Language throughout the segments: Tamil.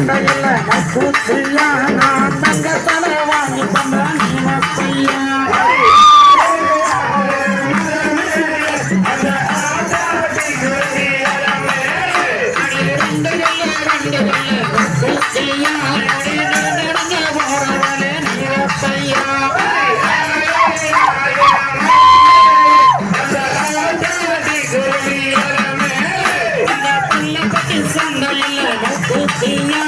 தங்கல்ல நசுத்துயா நான் தங்க தலை வாங்கி தந்த நீனப்பையா Yeah.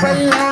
பல்லா